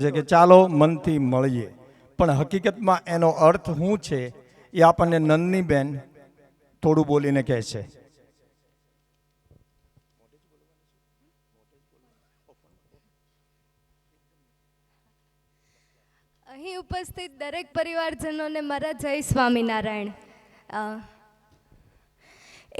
છે કે ચાલો મનથી મળીએ. પણ હકીકતમાં એનો અર્થ શું છે એ આપણને નંદની બેન થોડું બોલીને કહે છે. અહીં ઉપસ્થિત દરેક પરિવારજનોને મારા જય સ્વામિનારાયણ.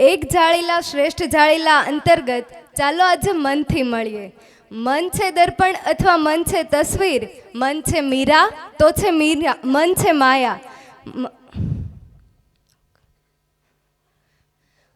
એક જાળીલા શ્રેષ્ઠ જાળીલા અંતર્ગત ચાલો આજે મનથી મળીએ. મન છે દર્પણ અથવા મન છે તસવીર મન છે મીરા તો છે મીરા મન છે માયા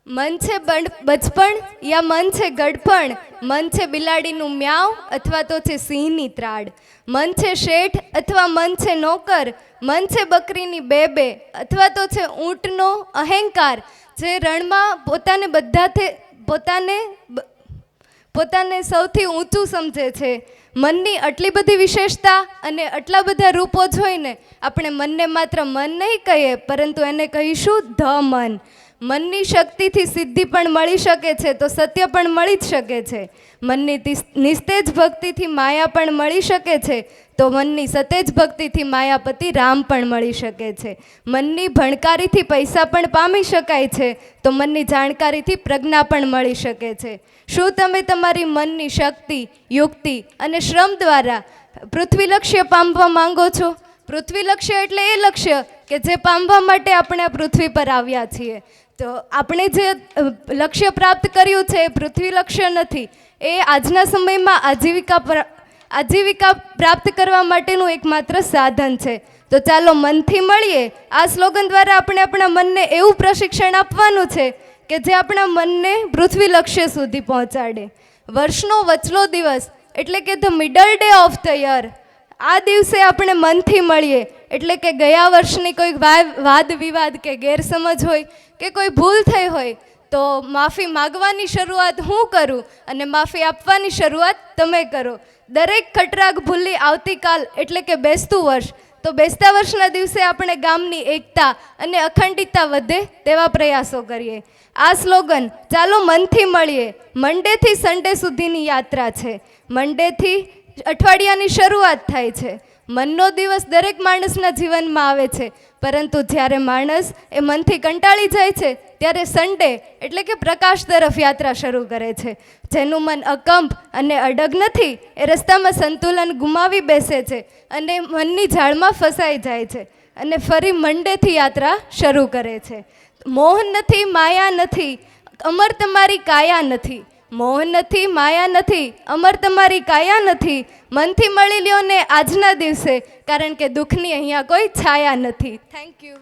મન છે બચપણ યા મન છે ગડપણ મન છે બિલાડીનું મ્યાવ અથવા તો છે સિંહની ત્રાડ મન છે શેઠ અથવા મન છે નોકર મન છે બકરીની બે બે અથવા તો છે ઊંટનો અહંકાર જે રણમાં પોતાને બધાથી પોતાને પોતાને સૌથી ઊંચું સમજે છે. મનની આટલી બધી વિશેષતા અને આટલા બધા રૂપો જોઈને આપણે મનને માત્ર મન નહીં કહીએ, પરંતુ એને કહીશું ધ મન. મનની શક્તિથી સિદ્ધિ પણ મળી શકે છે, તો સત્ય પણ મળી જ શકે છે. મનની નિસ્તેજ ભક્તિથી માયા પણ મળી શકે છે, તો મનની સતેજ ભક્તિથી માયાપતિ રામ પણ મળી શકે છે. મનની ભણકારીથી પૈસા પણ પામી શકાય છે, તો મનની જાણકારીથી પ્રજ્ઞા પણ મળી શકે છે. શું તમે તમારી મનની શક્તિ, યુક્તિ અને શ્રમ દ્વારા પૃથ્વીલક્ષ્ય પામવા માંગો છો? પૃથ્વીલક્ષ્ય એટલે એ લક્ષ્ય કે જે પામવા માટે આપણે આ પૃથ્વી પર આવ્યા છીએ. તો આપણે જે લક્ષ્ય પ્રાપ્ત કર્યું છે, એ પૃથ્વી લક્ષ્ય નથી, એ આજના સમયમાં આજીવિકા આજીવિકા પ્રાપ્ત કરવા માટેનું એકમાત્ર સાધન છે. તો ચાલો મનથી મળીએ. આ સ્લોગન દ્વારા આપણે આપણા મનને એવું પ્રશિક્ષણ આપવાનું છે કે જે આપણા મનને પૃથ્વી લક્ષ્ય સુધી પહોંચાડે. વર્ષનો વચલો દિવસ, એટલે કે the middle day of the year. આ દિવસે આપણે મનથી મળીએ. એટલે કે ગયા વર્ષની કોઈ વાદ વિવાદ કે ગેરસમજ હોય કે કોઈ ભૂલ થઈ હોય, તો માફી માગવાની શરૂઆત હું કરું અને માફી આપવાની શરૂઆત તમે કરો. દરેક ખટરાગ ભૂલી આવતીકાલ, એટલે કે બેસતું વર્ષ, તો બેસતા વર્ષના દિવસે આપણે ગામની એકતા અને અખંડિતતા વધે તેવા પ્રયાસો કરીએ. આ સ્લોગન, ચાલો મનથી મળીએ. મંડેથી સન્ડે સુધીની યાત્રા છે. મંડેથી અઠવાડિયાની શરૂઆત થાય છે. મનનો દિવસ દરેક માણસના જીવનમાં આવે છે. પરંતુ જ્યારે માણસ એ મનથી કંટાળી જાય છે, ત્યારે સન્ડે એટલે કે પ્રકાશ તરફ યાત્રા શરૂ કરે છે. જેનું મન અકંપ અને અડગ નથી, એ રસ્તામાં સંતુલન ગુમાવી બેસે છે અને મનની ઝાડમાં ફસાઈ જાય છે અને ફરી મંડેથી યાત્રા શરૂ કરે છે. મોહ નથી, માયા નથી, અમર તમારી કાયા નથી. મોહ નથી, માયા નથી, અમર તમારી કાયા નથી. મનથી મળી લ્યો ને આજના દિવસે, કારણ કે દુઃખની અહીંયા કોઈ છાયા નથી. Thank you